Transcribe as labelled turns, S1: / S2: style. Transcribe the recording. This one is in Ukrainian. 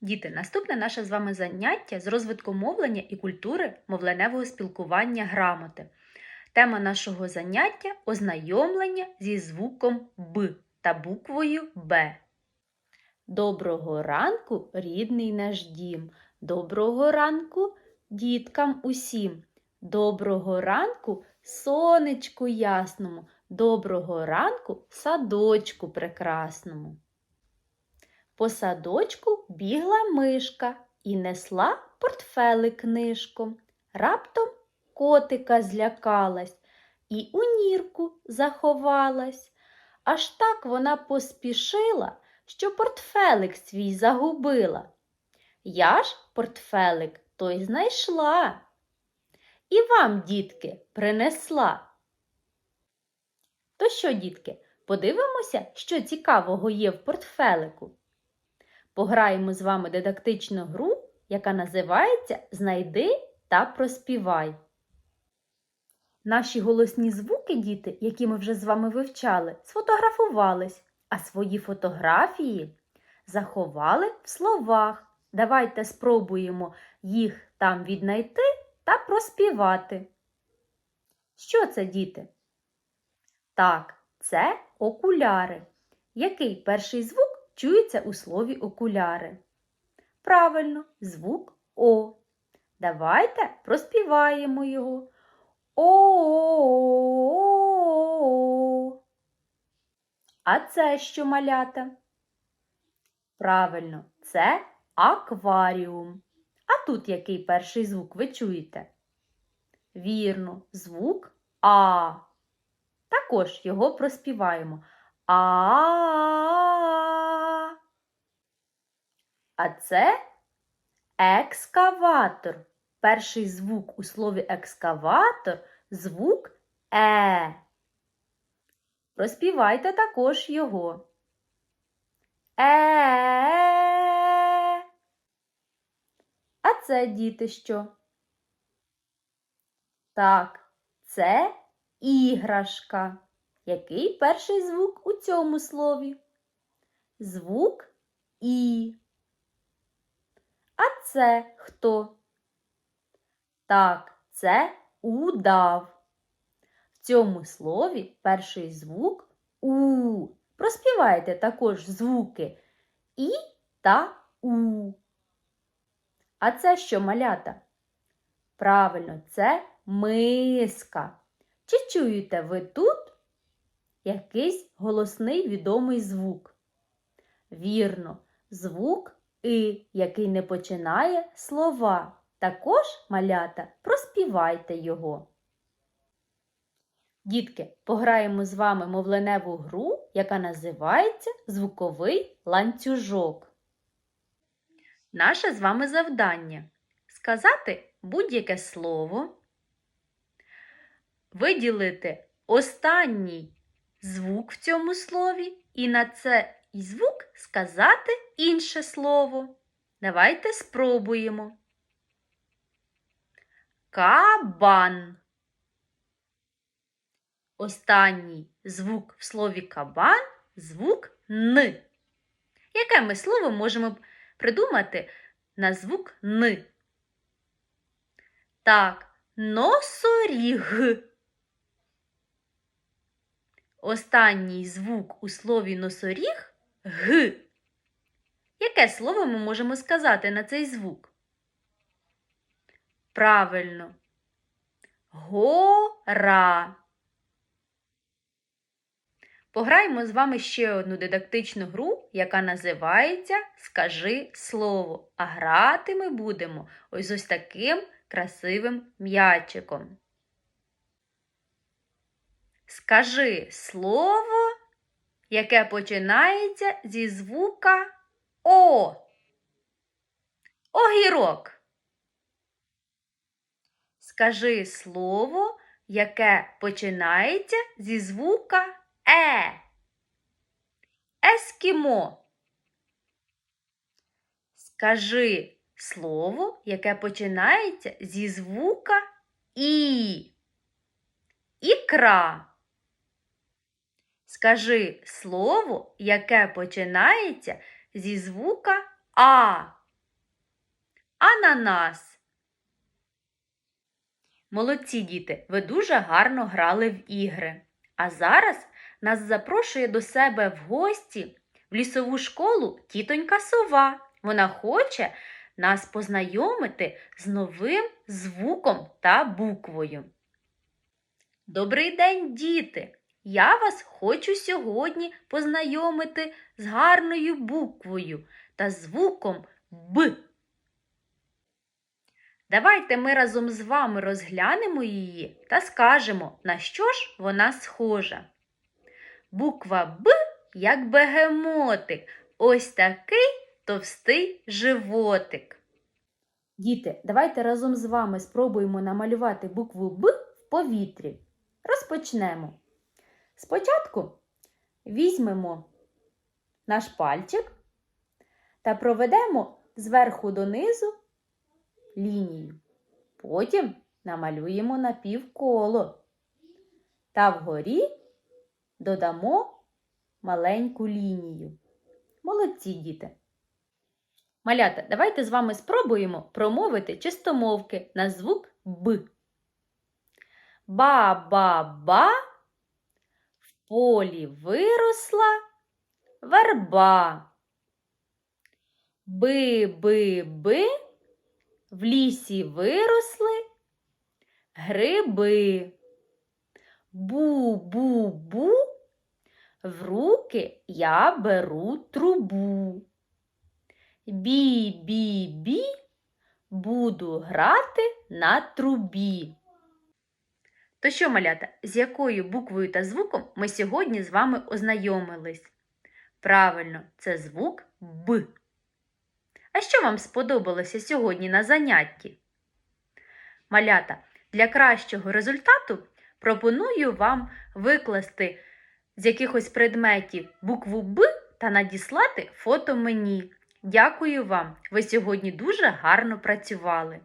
S1: Діти, наступне наше з вами заняття з розвитку мовлення і культури мовленевого спілкування грамоти. Тема нашого заняття ознайомлення зі звуком Б та буквою Б. Доброго ранку, рідний наш дім. Доброго ранку діткам усім. Доброго ранку сонечку ясному. Доброго ранку садочку прекрасному. По садочку бігла мишка і несла портфелик книжком. Раптом котика злякалась і у нірку заховалась. Аж так вона поспішила, що портфелик свій загубила. Я ж портфелик той знайшла. І вам, дітки, принесла. То що, дітки, подивимося, що цікавого є в портфелику. Пограємо з вами дидактичну гру, яка називається Знайди та проспівай. Наші голосні звуки, діти, які ми вже з вами вивчали, сфотографувались, а свої фотографії заховали в словах. Давайте спробуємо їх там віднайти та проспівати. Що це, діти? Так, це окуляри. Який перший звук чується у слові окуляри? Правильно, звук О. Давайте проспіваємо його. О. А це що малята? Правильно, це акваріум. А тут який перший звук ви чуєте? Вірно, звук А. Також його проспіваємо. А. А це екскаватор. Перший звук у слові екскаватор звук Е. Проспівайте також його. Е. А це діти що? Так, це іграшка. Який перший звук у цьому слові? Звук І. Це хто? Так, це удав. В цьому слові перший звук У. Проспівайте також звуки І та У. А це що малята? Правильно, це миска. Чи чуєте ви тут якийсь голосний відомий звук? Вірно, звук И, який не починає слова. Також, малята, проспівайте його. Дітки, пограємо з вами мовленеву гру, яка називається Звуковий ланцюжок. Наше з вами завдання сказати будь-яке слово, виділити останній звук в цьому слові і на цей звук сказати інше слово. Давайте спробуємо. Кабан. Останній звук в слові кабан звук Н. Яке ми слово можемо придумати на звук Н? Так, носоріг. Останній звук у слові носоріг Г. Яке слово ми можемо сказати на цей звук? Правильно. Гора. Пограємо з вами ще одну дидактичну гру, яка називається Скажи слово. А грати ми будемо ось ось таким красивим м'ячиком. Скажи слово, яке починається зі звука О. Огірок. Скажи слово, яке починається зі звука Е. Ескімо. Скажи слово, яке починається зі звука І. Ікра. Скажи слово, яке починається зі звука А. ананас. Молодці діти, ви дуже гарно грали в ігри. А зараз нас запрошує до себе в гості в лісову школу тітонька сова. Вона хоче нас познайомити з новим звуком та буквою. Добрий день, діти! Я вас хочу сьогодні познайомити з гарною буквою та звуком Б. Давайте ми разом з вами розглянемо її та скажемо, на що ж вона схожа. Буква Б як бегемотик, ось такий товстий животик. Діти, давайте разом з вами спробуємо намалювати букву Б в повітрі. Розпочнемо. Спочатку візьмемо наш пальчик та проведемо зверху донизу лінію. Потім намалюємо напівколо та вгорі додамо маленьку лінію. Молодці діти! Малята, давайте з вами спробуємо промовити чистомовки на звук Б. Ба-ба-ба полі виросла верба. Би-би-би в лісі виросли гриби. Бу-бу-бу в руки я беру трубу. Бі-бі-бі буду грати на трубі. То що, малята, з якою буквою та звуком ми сьогодні з вами ознайомились? Правильно, це звук Б. А що вам сподобалося сьогодні на занятті? Малята, для кращого результату пропоную вам викласти з якихось предметів букву Б та надіслати фото мені. Дякую вам! Ви сьогодні дуже гарно працювали.